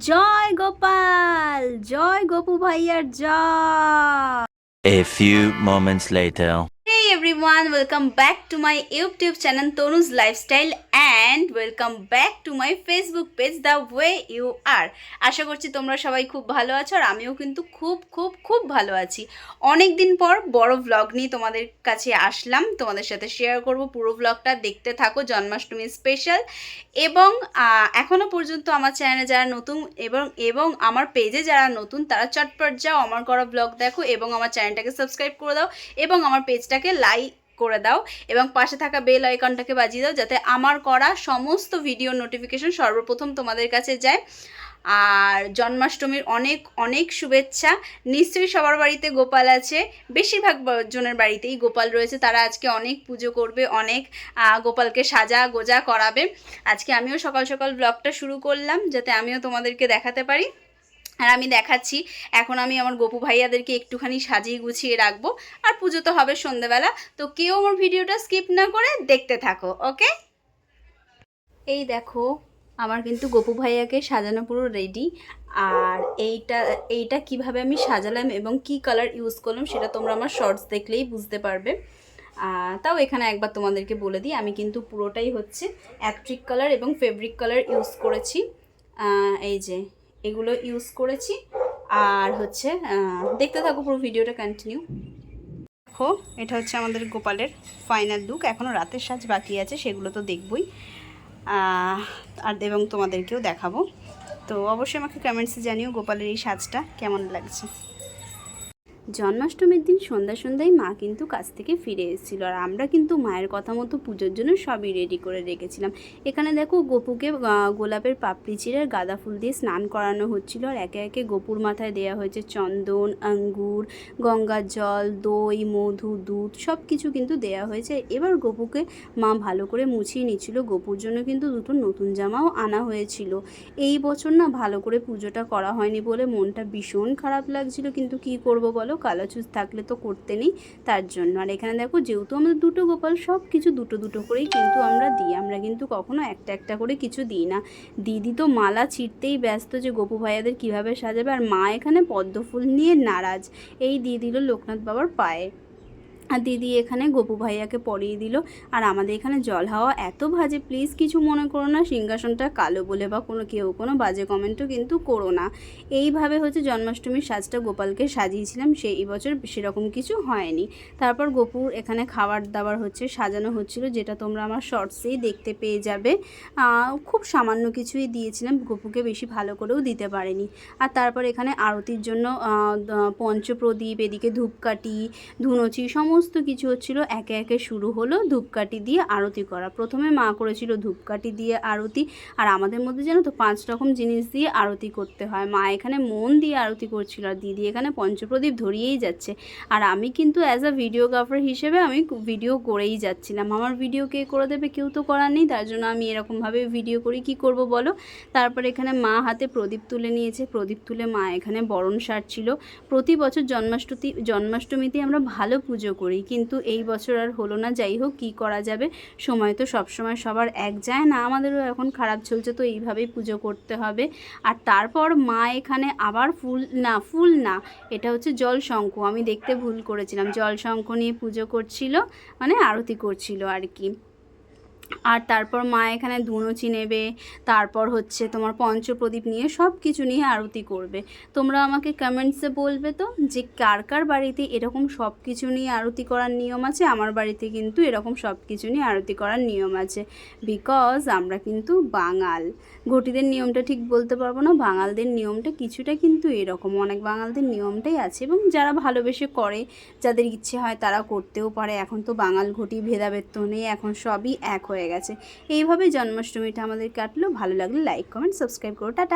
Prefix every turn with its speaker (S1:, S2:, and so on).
S1: জয় গোপাল জয় গোপু ভাইয়ার জয়
S2: A few moments later.
S1: Hey everyone, Welcome back to my YouTube channel Tonu's Lifestyle and welcome back to my Facebook page The Way You Are. আশা করছি তোমরা সবাই খুব ভালো আছো আর আমিও কিন্তু খুব খুব খুব ভালো আছি। অনেক দিন পর বড় ভ্লগ নিয়ে তোমাদের কাছে আসলাম। তোমাদের সাথে শেয়ার করব পুরো ভ্লগটা দেখতে থাকো জন্মাষ্টমী স্পেশাল এবং আহ, এখনও পর্যন্ত আমার চ্যানেলে যারা নতুন এবং এবং আমার পেজে যারা নতুন তারা চটপট যাও আমার করা ব্লগ দেখো এবং আমার চ্যানেলটাকে সাবস্ক্রাইব করে দাও এবং আমার পেজটাকে লাইক করে দাও এবং পাশে থাকা বেল আইকনটাকে বাজিয়ে দাও যাতে আমার করা সমস্ত ভিডিও নোটিফিকেশন সর্বপ্রথম তোমাদের কাছে যায়। আর জন্মাষ্টমীর অনেক অনেক শুভেচ্ছা। নিশ্চয়ই সবার বাড়িতে গোপাল আছে। বেশিরভাগ জনের বাড়িতেই গোপাল রয়েছে। তারা আজকে অনেক পুজো করবে, অনেক গোপালকে সাজা গোজা করাবে। আজকে আমিও সকাল সকাল ব্লগটা শুরু করলাম যাতে আমিও তোমাদেরকে দেখাতে পারি। আর আমি দেখাচ্ছি। এখন আমি আমার গোপু ভাইয়াদেরকে একটুখানি সাজিয়ে গুছিয়ে রাখব। আর পুজো তো হবে সন্ধেবেলা তো কেউ আমার ভিডিওটা স্কিপ না করে দেখতে থাকো, ওকে? এই দেখো, আমার কিন্তু গোপু ভাইয়াকে সাজানো পুরো রেডি আর এইটা এইটা কীভাবে আমি সাজালাম এবং কি কালার ইউজ করলাম সেটা তোমরা আমার শর্টস দেখলেই বুঝতে পারবে। তাও এখানে একবার তোমাদেরকে বলে দিই, আমি কিন্তু পুরোটাই হচ্ছে অ্যাক্ট্রিক কালার এবং ফেব্রিক কালার ইউজ করেছি। এই যে এগুলো ইউজ করেছি। আর হচ্ছে দেখতে থাকো পুরো ভিডিওটা কন্টিনিউ দেখো, এটা হচ্ছে আমাদের গোপালের ফাইনাল লুক এখনও রাতের সাজ বাকি আছে, সেগুলো তো দেখবই। আর এবং তোমাদেরকেও দেখাবো। তো অবশ্যই আমাকে কমেন্টসে জানিও গোপালের এই সাজটা কেমন লাগছে। জন্মাষ্টমীর দিন সন্ধ্যা সন্ধ্যায় মা কিন্তু কাছ থেকে ফিরে এসেছিল। আর আমরা কিন্তু মায়ের কথা মতো পুজোর জন্য সবই রেডি করে রেখেছিলাম। এখানে দেখো গপুকে গোলাপের পাপড়ি চিড়ে আর গাঁদা ফুল দিয়ে স্নান করানো হচ্ছিল। আর একে একে গপুর মাথায় দেওয়া হয়েছে চন্দন, আঙ্গুর, গঙ্গার জল, দই, মধু, দুধ সব কিছু কিন্তু দেওয়া হয়েছে। এবার গপুকে মা ভালো করে মুছিয়ে নিচ্ছিল। গপুর জন্য কিন্তু দুটো নতুন জামাও আনা হয়েছিল। এই বছর না ভালো করে পুজোটা করা হয়নি বলে মনটা ভীষণ খারাপ লাগছিল। কিন্তু কি করব বলো? কালো চুজ থাকলে তো করতে নেই তার জন্য। আর এখানে দেখো, যেহেতু আমাদের দুটো গোপাল সব কিছু দুটো দুটো করেই কিন্তু আমরা দিই। আমরা কিন্তু কখনো একটা একটা করে কিছু দিই না। দিদি তো মালা ছিঁড়তেই ব্যস্ত যে গোপু ভাইয়াদের কীভাবে সাজাবে, আর মা এখানে পদ্ম ফুল নিয়ে নারাজ। এই দিয়ে দিল লোকনাথ বাবার পায়ে। আর দিদি এখানে গপু ভাইয়াকে পরিয়ে দিল। আর আমাদের এখানে জল হাওয়া এত ভাজে প্লিজ কিছু মনে করো না, সিংহাসনটা কালো বলে বা কোনো কেউ কোনো বাজে কমেন্টও কিন্তু করো না। এইভাবে হচ্ছে জন্মাষ্টমীর সাজটা গোপালকে সাজিয়েছিলাম, সেই বছর সেরকম কিছু হয়নি। তারপর গোপুর এখানে খাবার দাবার হচ্ছে, সাজানো হচ্ছিল, যেটা তোমরা আমার শর্টসেই দেখতে পেয়ে যাবে। খুব সামান্য কিছুই দিয়েছিলাম, গোপুকে বেশি ভালো করেও দিতে পারেনি। আর তারপর এখানে আরতির জন্য পঞ্চপ্রদীপ, এদিকে ধূপকাঠি, ধুনুচি, সমস্ত কিছু হচ্ছিল একে একে শুরু হলো ধূপকাঠি দিয়ে আরতি করা। প্রথমে মা করেছিল ধূপকাঠি দিয়ে আরতি, আর আমাদের মধ্যে জানো তো পাঁচ রকম জিনিস দিয়ে আরতি করতে হয়। মা এখানে মন দিয়ে আরতি করছিল আর দিদি এখানে পঞ্চপ্রদীপ ধরিয়েই যাচ্ছে। আর আমি কিন্তু অ্যাজ আ ভিডিওগ্রাফার হিসেবে আমি ভিডিও করেই যাচ্ছিলাম। আমার ভিডিও কে করে দেবে কেউ তো করার নেই, তার জন্য আমি এরকমভাবে ভিডিও করি। কি করব বলো? তারপর এখানে মা হাতে প্রদীপ তুলে নিয়েছে। প্রদীপ তুলে মা এখানে বরণ সারছিল। প্রতি বছর জন্মাষ্টমী, জন্মাষ্টমীতে আমরা ভালো পুজো করি। কিন্তু এই বছর আর হলো না, যাই হোক, কী করা যাবে? সময় তো সবসময় সবার এক যায় না, আমাদেরও এখন খারাপ চলছে, তো এইভাবেই পুজো করতে হবে। আর তারপর মা এখানে আবার ফুল, না ফুল না, এটা হচ্ছে জল শঙ্খ আমি দেখতে ভুল করেছিলাম, জল শঙ্খ নিয়ে পুজো করছিল মানে আরতি করছিল আর কি। আর তারপর মা এখানে ধুনুচি নেবে তারপর হচ্ছে তোমার পঞ্চপ্রদীপ নিয়ে সব কিছু নিয়ে আরতি করবে। তোমরা আমাকে কমেন্টসে বলবে তো যে কার কার বাড়িতে এরকম সব কিছু নিয়ে আরতি করার নিয়ম আছে? আমার বাড়িতে কিন্তু এরকম সব কিছু নিয়ে আরতি করার নিয়ম আছে। বিকজ আমরা কিন্তু বাঙাল। ঘটিদের নিয়মটা ঠিক বলতে পারব না, বাঙালদের নিয়মটা কিছুটা কিন্তু এরকম। অনেক বাঙালদের নিয়মটাই আছে এবং যারা ভালোবেসে করে, যাদের ইচ্ছে হয় তারা করতেও পারে। এখন তো বাঙাল ঘটি ভেদাভেদ তো নেই, এখন সবই এক হয়ে গেছে। এইভাবে জন্মাষ্টমীটা আমাদের কাটলো। ভালো লাগলে লাইক কমেন্ট সাবস্ক্রাইব করো। টাটা!